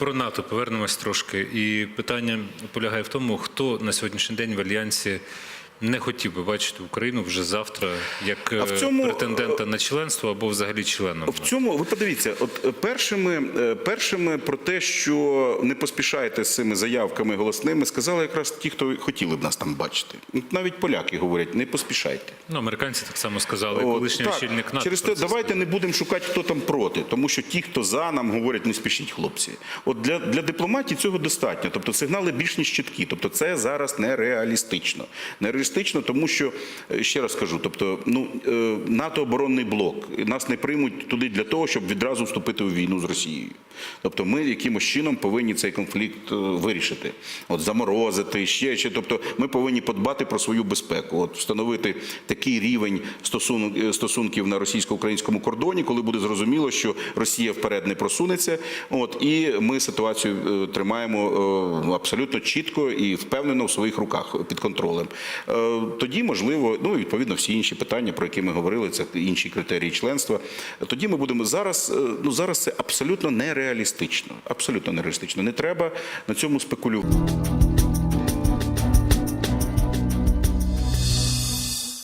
Про НАТО повернемось трошки. І питання полягає в тому, хто на сьогоднішній день в альянсі не хотів би бачити Україну вже завтра як А в е, цьому, претендента на членство або взагалі членом. В цьому ви подивіться, от е, першими, е, першими про те, що не поспішайте з цими заявками голосними, сказали якраз ті, хто хотіли б нас там бачити. Навіть поляки говорять, не поспішайте. Ну, американці так само сказали, От, колишній так, очільник НАТО. Через те, давайте не будемо шукати, хто там проти, тому що ті, хто за, нам говорять, не спішіть, хлопці. От для, для дипломатії цього достатньо. Тобто сигнали більш ніж чіткі. Тобто це зараз нереалістично. Нереалістично, тому що е, ще раз кажу, тобто, ну е, НАТО оборонний блок. Нас не приймуть туди для того, щоб відразу вступити у війну з Росією. Тобто, ми якимось чином повинні цей конфлікт е, вирішити, от заморозити ще ще. Тобто, ми повинні подбати про свою безпеку, от встановити такий рівень стосунок стосунків на російсько-українському кордоні, коли буде зрозуміло, що Росія вперед не просунеться. От і ми ситуацію тримаємо абсолютно чітко і впевнено в своїх руках під контролем. Тоді можливо, ну і відповідно всі інші питання, про які ми говорили, це інші критерії членства. Тоді ми будемо зараз. е, Ну зараз це абсолютно нереалістично. Абсолютно нереалістично. Не треба на цьому спекулювати.